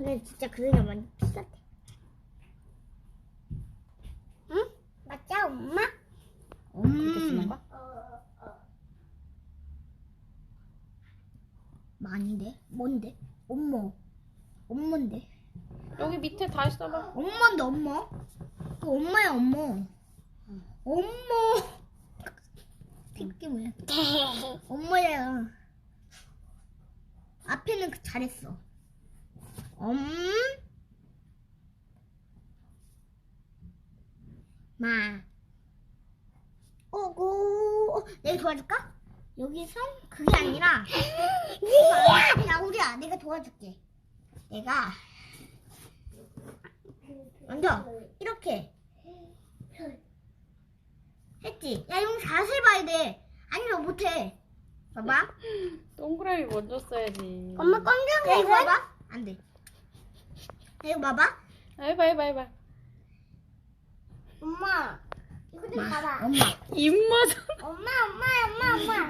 근데 진짜 그림이 많이 비슷해. 응? 맞자, 엄마? 어, 그렇게 쓰는 거? 많이인데? 뭔데? 엄마. 엄마인데? 여기 밑에 다시 써봐. 엄마인데 엄마? 그 엄마야 엄마. 엄마. 새끼 뭐야? 엄마야. 앞에는 그 잘했어. 엄. 마. 오고. 어, 내가 도와줄까? 여기서 그게 아니라. 야 우리야, 내가 도와줄게. 내가 먼저 이렇게 했지. 야 이거 자세히 봐야 돼. 아니면 못해. 봐봐. 동그라미 먼저 써야지. 엄마 야 깜짝이야. 이거 봐봐. 안 돼. 야, 이거 봐봐. 해봐 해봐 해봐. 엄마, 이거 좀 봐봐. 엄마. 입맛. 엄마, 엄마, 엄마, 엄마.